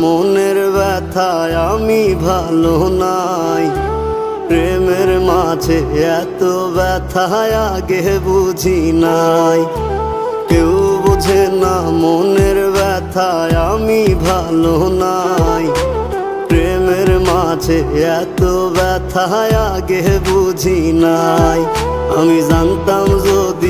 মনের ব্যথায় আমি ভালো নাই। প্রেমের মাঝে এত ব্যথায় আগে বুঝি নাই। কেউ বোঝে না মনের ব্যথায় আমি ভালো নাই। প্রেমের মাঝে এত ব্যথায় আগে বুঝি নাই। আমি জানতাম যদি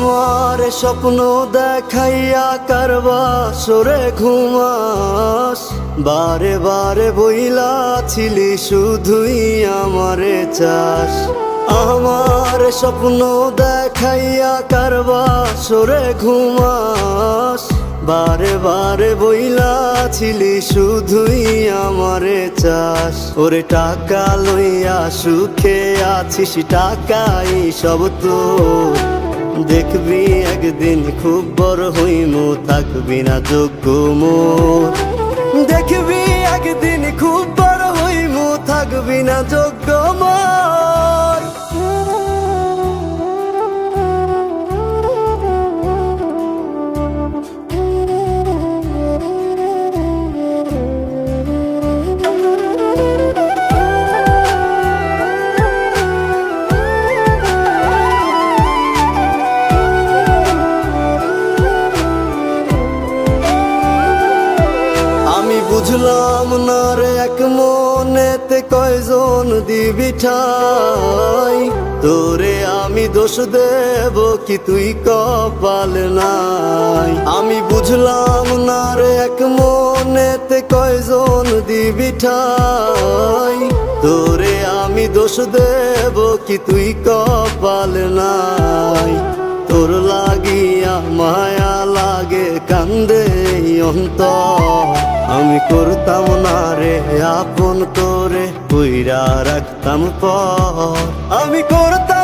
আমার স্বপ্ন দেখাইয়া কারবা সরে ঘুমাস। বারে বারে বইলা ছিলি শুধুই আমারে চাস। আমার স্বপ্ন দেখাইয়া কারবা সরে ঘুমাস। বারে বারে বইলা ছিলি শুধুই আমারে চাস। ওরে টাকা লইয়া সুখে আছিস, টাকাই সব তো দেখবি, একদিন খুব বড় হইমু, থাকবি না যোগ্য দেখবি, একদিন খুব বড় হইমু, থাকবি না যোগ্য মোর বুঝলাম না রে এক মনেতে কয়জন দিবি ঠাই? তোরে আমি দোষ দেব কি তুই কপাল নাই? আমি বুঝলাম না রে এক মনেতে কয়জন দিবি ঠাই? তোরে আমি দোষ দেব কি তুই কপাল নাই? এই অন্তর। আমি করতাম না রে আপন করে কইরা রাখতাম পর। আমি করতাম